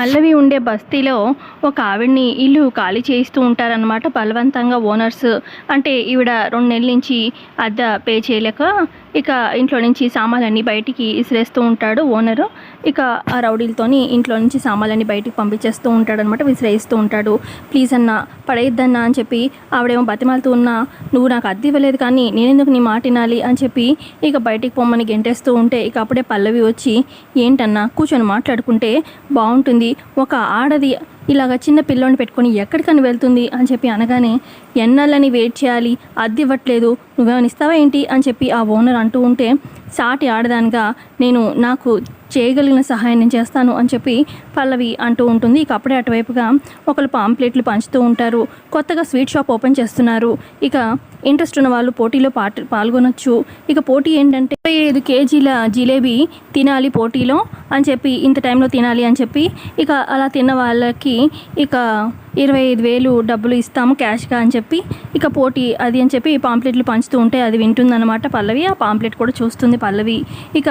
పల్లవి ఉండే బస్తీలో ఒక ఆవిడని ఇల్లు ఖాళీ చేయిస్తూ ఉంటారనమాట బలవంతంగా ఓనర్స్ అంటే ఈవిడ రెండు నెలల నుంచి అద్దె పే చేయలేక ఇక ఇంట్లో నుంచి సామాన్లన్నీ బయటికి విసిరేస్తూ ఉంటాడు ఓనరు. ఇక ఆ రౌడీలతోని ఇంట్లో నుంచి సామాన్లన్నీ బయటికి పంపించేస్తూ ఉంటాడు అనమాట విసిరేస్తూ ఉంటాడు. ప్లీజ్ అన్న పడేయద్దన్నా అని చెప్పి ఆవిడేమో బతిమాలుతూ ఉన్నా నువ్వు నాకు అద్దె ఇవ్వలేదు కానీ నేనెందుకు నీ మాట వినాలి? అని చెప్పి ఇక బయటికి పొమ్మని గెంటేస్తూ ఉంటే ఇక అప్పుడే పల్లవి వచ్చి ఏంటన్నా కూర్చొని మాట్లాడుకుంటే బాగుంటుంది ఒక ఆడది ఇలాగ చిన్న పిల్లోని పెట్టుకొని ఎక్కడికని వెళ్తుంది అని చెప్పి అనగానే ఎన్నాళ్ళని వెయిట్ చేయాలి? అద్దె ఇవ్వట్లేదు. నువ్వేమైనా ఇస్తావా ఏంటి? అని చెప్పి ఆ ఓనర్ అంటూ ఉంటే సాటి ఆడదానిగా నేను నాకు చేయగలిగిన సహాయం నేను చేస్తాను అని చెప్పి పల్లవి అంటూ ఉంటుంది. ఇక అప్పుడే అటువైపుగా ఒకళ్ళు పాంప్లెట్లు పంచుతూ ఉంటారు. కొత్తగా స్వీట్ షాప్ ఓపెన్ చేస్తున్నారు. ఇక ఇంట్రెస్ట్ ఉన్న వాళ్ళు పోటీలో పాట పాల్గొనొచ్చు. ఇక పోటీ ఏంటంటే ఇరవై ఐదు కేజీల జిలేబీ తినాలి పోటీలో అని చెప్పి ఇంత టైంలో తినాలి అని చెప్పి ఇక అలా తిన్న వాళ్ళకి ఇక ఇరవై ఐదు వేలు డబ్బులు ఇస్తాము క్యాష్గా అని చెప్పి ఇక పోటీ అది అని చెప్పి పాంప్లెట్లు పంచుతూ ఉంటే అది వింటుందన్నమాట పల్లవి. ఆ పాంప్లెట్ కూడా చూస్తుంది పల్లవి. ఇక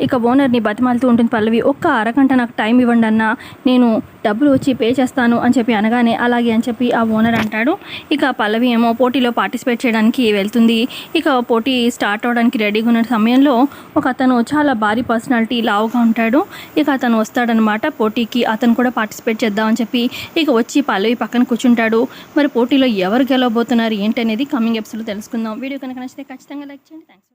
ఇక ఓనర్ని బతిమాలుతూ ఉంటుంది పల్లవి. ఒక్క అరగంట నాకు టైం ఇవ్వండి అన్న నేను డబ్బులు వచ్చి పే చేస్తాను అని చెప్పి అనగానే అలాగే అని చెప్పి ఆ ఓనర్ అంటాడు. ఇక పల్లవి ఏమో పోటీలో పార్టిసిపేట్ చేయడానికి వెళ్తుంది. ఇక పోటీ స్టార్ట్ అవడానికి రెడీగా ఉన్న సమయంలో ఒక అతను చాలా భారీ పర్సనాలిటీ లావుగా ఉంటాడు. ఇక అతను వస్తాడనమాట పోటీకి అతను కూడా పార్టిసిపేట్ చేద్దామని చెప్పి. ఇక వచ్చి పల్లవి పక్కన కూర్చుంటాడు. మరి పోటీలో ఎవరు గెలవబోతున్నారు ఏంటనేది కమింగ్ ఎపిసోడ్లో తెలుసుకుందాం. వీడియో కనుక నచ్చితే ఖచ్చితంగా లైక్ చేయండి. థ్యాంక్స్